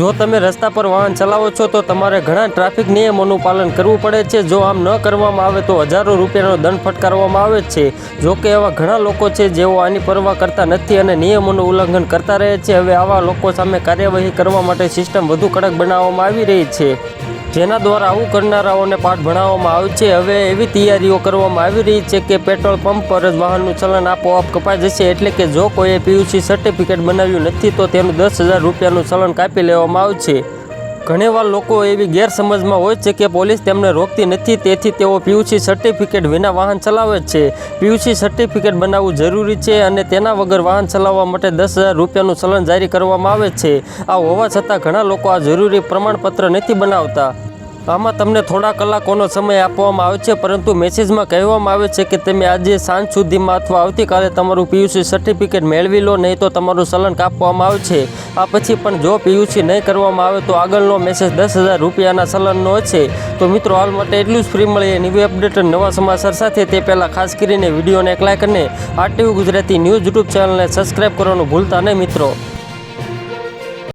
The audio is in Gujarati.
જો તમે રસ્તા પર વાહન ચલાવો છો, તો તમારે ઘણા ટ્રાફિક નિયમોનું પાલન કરવું પડે છે. જો આમ ન કરવામાં આવે, તો હજારો રૂપિયાનો દંડ ફટકારવામાં આવે છે. જો કે એવા ઘણા લોકો છે, જેઓ આની પરવા કરતા નથી અને નિયમોનું ઉલ્લંઘન કરતા રહે છે. હવે આવા લોકો સામે કાર્યવાહી કરવા માટે સિસ્ટમ વધુ કડક બનાવવામાં આવી રહી છે. જેના દ્વારા આવું કરનારાઓને પાઠ ભણાવવામાં આવે છે. હવે એવી તૈયારીઓ કરવામાં આવી રહી છે કે પેટ્રોલ પંપ પર જ વાહનનું ચલણ આપોઆપ કપાઈ જશે એટલે કે જો કોઈએ પીયુસી સર્ટિફિકેટ બનાવ્યું નથી તો તેનું દસ હજાર રૂપિયાનું ચલણ કાપી લેવામાં આવશે. ઘણીવાર લોકો એવી ગેરસમજમાં હોય છે કે પોલીસ તેમને રોકતી નથી, તેથી તેઓ પીયુસી સર્ટિફિકેટ વિના વાહન ચલાવે છે. પીયુસી સર્ટિફિકેટ બનાવવું જરૂરી છે અને તેના વગર વાહન ચલાવવા માટે દસ હજાર રૂપિયાનું ચલણ જારી કરવામાં આવે છે. આ હોવા છતાં ઘણા લોકો આ જરૂરી પ્રમાણપત્ર નથી બનાવતા. આમાં તમને થોડા કલાકોનો સમય આપવામાં આવે છે, પરંતુ મેસેજમાં કહેવામાં આવે છે કે તમે આજે સાંજ સુધીમાં અથવા આવતીકાલે તમારું પીયુસી સર્ટિફિકેટ મેળવી લો, નહીં તો તમારું ચલણ કાપવામાં આવશે આ પછી પણ જો પીયુસી નહીં કરવામાં આવે તો આગળનો મેસેજ દસ હજાર રૂપિયાના ચલણનો છે. તો મિત્રો, હાલ માટે એટલું જ ફ્રી મળીએ ન્યૂ અપડેટ અને નવા સમાચાર સાથે. તે પહેલાં ખાસ કરીને વિડીયોને એક લાઈક અને આરટીવી ગુજરાતી ન્યૂઝ યુટ્યુબ ચેનલને સબસ્ક્રાઈબ કરવાનું ભૂલતા નહીં મિત્રો.